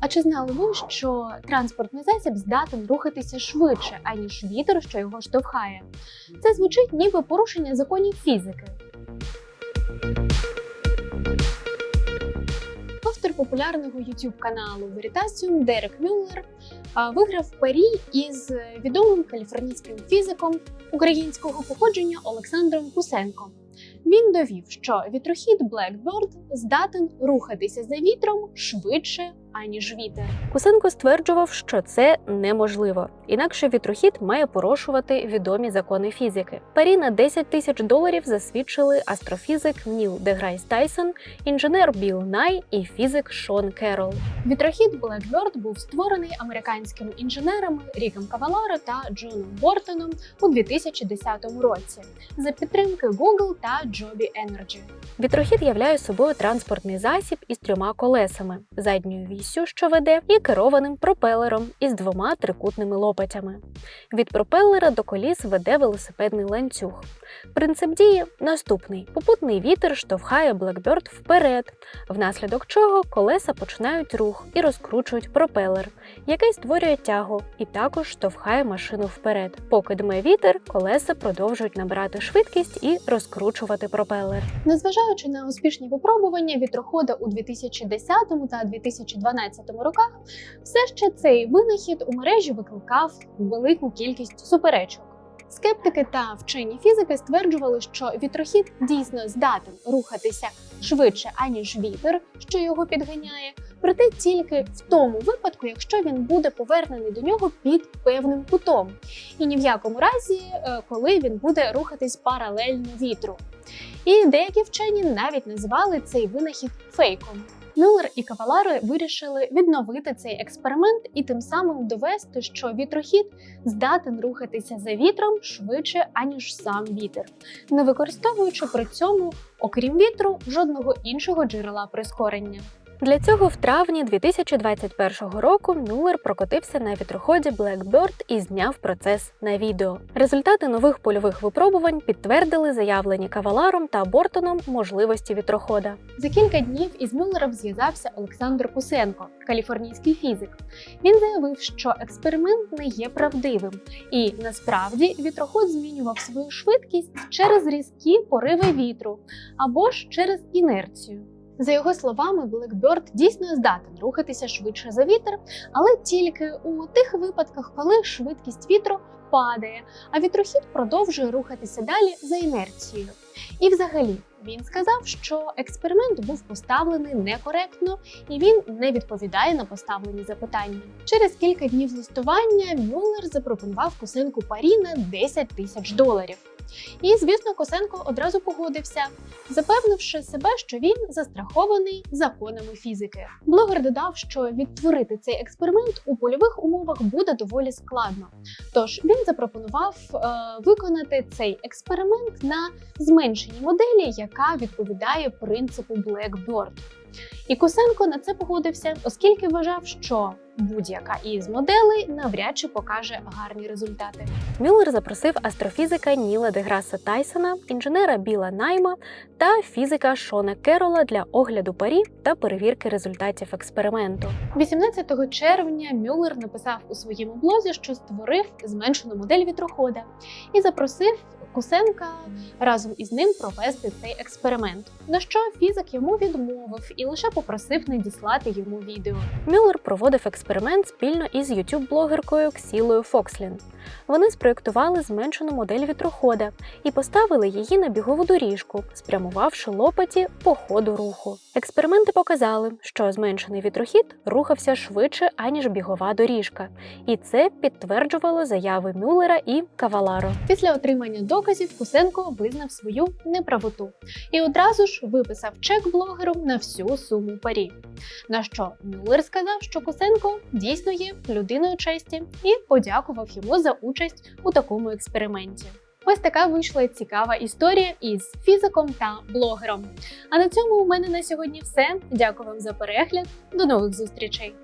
А чи знали ви, що транспортний засіб здатен рухатися швидше, аніж вітер, що його штовхає? Це звучить ніби порушення законів фізики. Популярного youtube каналу Veritasium Дерек Мюллер виграв парі із відомим каліфорнійським фізиком українського походження Олександром Кусенком. Він довів, що вітрохід Blackbird здатен рухатися за вітром швидше, аніж вітер. Кусенко стверджував, що це неможливо, інакше вітрохід має порушувати відомі закони фізики. Парі на 10 тисяч доларів засвідчили астрофізик Ніл Деграйс Тайсон, інженер Білл Най і фізик Шон Керол. Вітрохід Blackbird був створений американськими інженерами Ріком Каваларо та Джоном Бортоном у 2010 році за підтримки Google та Joby Energy. Вітрохід являє собою транспортний засіб із трьома колесами, задньою віссю, що веде, і керованим пропелером із двома трикутними лопатями. Від пропелера до коліс веде велосипедний ланцюг. Принцип дії наступний: попутний вітер штовхає Blackbird вперед, внаслідок чого колеса починають рух і розкручують пропелер, який створює тягу і також штовхає машину вперед. Поки дме вітер, колеса продовжують набирати швидкість і розкручувати пропелер. Незважаючи на успішні випробування вітрохода у 2010 та 2012 роках, все ще цей винахід у мережі викликав велику кількість суперечок. Скептики та вчені фізики стверджували, що вітрохід дійсно здатен рухатися швидше, аніж вітер, що його підганяє, проте тільки в тому випадку, якщо він буде повернений до нього під певним кутом, і ні в якому разі, е, коли він буде рухатись паралельно вітру. І деякі вчені навіть називали цей винахід фейком. Мюллер і Кавалари вирішили відновити цей експеримент і тим самим довести, що вітрохід здатен рухатися за вітром швидше, аніж сам вітер, не використовуючи при цьому, окрім вітру, жодного іншого джерела прискорення. Для цього в травні 2021 року Мюллер прокотився на вітроході Blackbird і зняв процес на відео. Результати нових польових випробувань підтвердили заявлені Каваларом та Бортоном можливості вітрохода. За кілька днів із Мюллером зв'язався Олександр Кусенко, каліфорнійський фізик. Він заявив, що експеримент не є правдивим, і насправді вітроход змінював свою швидкість через різкі пориви вітру або ж через інерцію. За його словами, Blackbird дійсно здатен рухатися швидше за вітер, але тільки у тих випадках, коли швидкість вітру падає, а вітрохід продовжує рухатися далі за інерцією. І взагалі він сказав, що експеримент був поставлений некоректно і він не відповідає на поставлені запитання. Через кілька днів листування Мюллер запропонував Косенку парі на 10 тисяч доларів. І, звісно, Косенко одразу погодився, запевнивши себе, що він застрахований законами фізики. Блогер додав, що відтворити цей експеримент у польових умовах буде доволі складно. Тож він запропонував е, виконати цей експеримент на зменшеній моделі, яка відповідає принципу Blackbird. І Косенко на це погодився, оскільки вважав, що будь-яка із моделей навряд чи покаже гарні результати. Мюллер запросив астрофізика Ніла Деграса Тайсона, інженера Біла Найма та фізика Шона Керола для огляду парі та перевірки результатів експерименту. 18 червня Мюллер написав у своєму блозі, що створив зменшену модель вітрохода і запросив Кусенка разом із ним провести цей експеримент. На що фізик йому відмовив і лише попросив надіслати йому відео. Мюллер проводив експеримент спільно із ютуб-блогеркою Ксілою Фокслін. Вони спроєктували зменшену модель вітрохода і поставили її на бігову доріжку, спрямувавши лопаті по ходу руху. Експерименти показали, що зменшений вітрохід рухався швидше, аніж бігова доріжка, і це підтверджувало заяви Мюллера і Каваларо. Після отримання доказів Кусенко визнав свою неправоту і одразу ж виписав чек блогеру на всю суму парі. На що Мюллер сказав, що Кусенко дійсно є людиною честі і подякував йому за участь у такому експерименті. Ось така вийшла цікава історія із фізиком та блогером. А на цьому у мене на сьогодні все. Дякую вам за перегляд. До нових зустрічей!